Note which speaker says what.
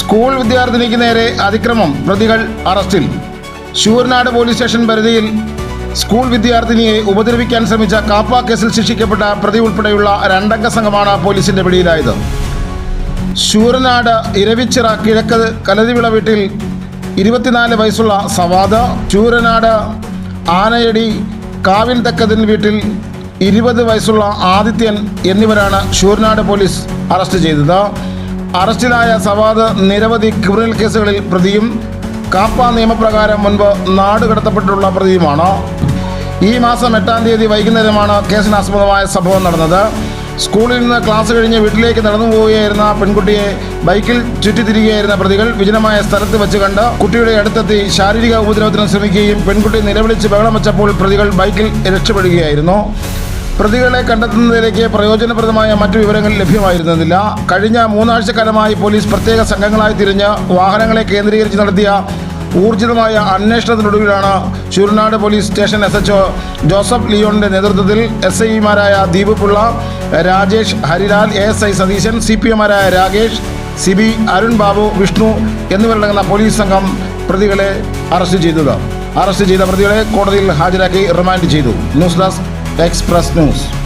Speaker 1: School വിദ്യാർത്ഥിനിക്ക് നേരെ അതിക്രമം പ്രതികൾ അറസ്റ്റിൽ. ശൂർനാട് പോലീസ് സ്റ്റേഷൻ പരിധിയിൽ സ്കൂൾ വിദ്യാർത്ഥിനിയെ ഉപദ്രവിക്കാൻ ശ്രമിച്ച കാപ്പ കേസിൽ ശിക്ഷിക്കപ്പെട്ട പ്രതി ഉൾപ്പെടെയുള്ള രണ്ടംഗ സംഘമാണ് പോലീസിന്റെ പിടിയിലായത്. ശൂരനാട് ഇരവിച്ചിറ കിഴക്ക് കലതിവിള വീട്ടിൽ ഇരുപത്തിനാല് വയസ്സുള്ള സവാദ് ശൂരനാട് ആനയടി കാവിൽ തെക്കതിൻ വീട്ടിൽ ഇരുപത് വയസ്സുള്ള ആദിത്യൻ എന്നിവരാണ് ശൂർനാട് പോലീസ് അറസ്റ്റ് ചെയ്തത്. അറസ്റ്റിലായ സവാദ് നിരവധി ക്രിമിനൽ കേസുകളിൽ പ്രതിയും കാപ്പ നിയമപ്രകാരം മുൻപ് നാട് കടത്തപ്പെട്ടിട്ടുള്ള പ്രതിയുമാണ്. ഈ മാസം എട്ടാം തീയതി വൈകുന്നേരമാണ് കേസിനാസ്പദമായ സംഭവം നടന്നത്. സ്കൂളിൽ നിന്ന് ക്ലാസ് കഴിഞ്ഞ് വീട്ടിലേക്ക് നടന്നു പോവുകയായിരുന്ന പെൺകുട്ടിയെ ബൈക്കിൽ ചുറ്റിത്തിരികയായിരുന്ന പ്രതികൾ വിജനമായ സ്ഥലത്ത് വെച്ച് കണ്ട് കുട്ടിയുടെ അടുത്തെത്തി ശാരീരിക ഉപദ്രവത്തിന് ശ്രമിക്കുകയും പെൺകുട്ടി നിലവിളിച്ച് ബഹളം വെച്ചപ്പോൾ പ്രതികൾ ബൈക്കിൽ രക്ഷപ്പെടുകയായിരുന്നു. പ്രതികളെ കണ്ടെത്തുന്നതിലേക്ക് പ്രയോജനപ്രദമായ മറ്റു വിവരങ്ങൾ ലഭ്യമായിരുന്നില്ല. കഴിഞ്ഞ മൂന്നാഴ്ചക്കാലമായി പോലീസ് പ്രത്യേക സംഘങ്ങളായി തിരിഞ്ഞ് വാഹനങ്ങളെ കേന്ദ്രീകരിച്ച് നടത്തിയ ഊർജിതമായ അന്വേഷണത്തിനൊടുവിലാണ് Churunad police station S H Joseph ലിയോണിന്റെ നേതൃത്വത്തിൽ എസ് ഐമാരായ Deep Pillai Rajesh Harilal A S I Satheesan C P എമാരായ Rakesh Sibi Arun Babu Vishnu എന്നിവരടങ്ങുന്ന പോലീസ് സംഘം പ്രതികളെ അറസ്റ്റ് ചെയ്തത്. അറസ്റ്റ് ചെയ്ത പ്രതികളെ കോടതിയിൽ ഹാജരാക്കി റിമാൻഡ് ചെയ്തു. News desk express news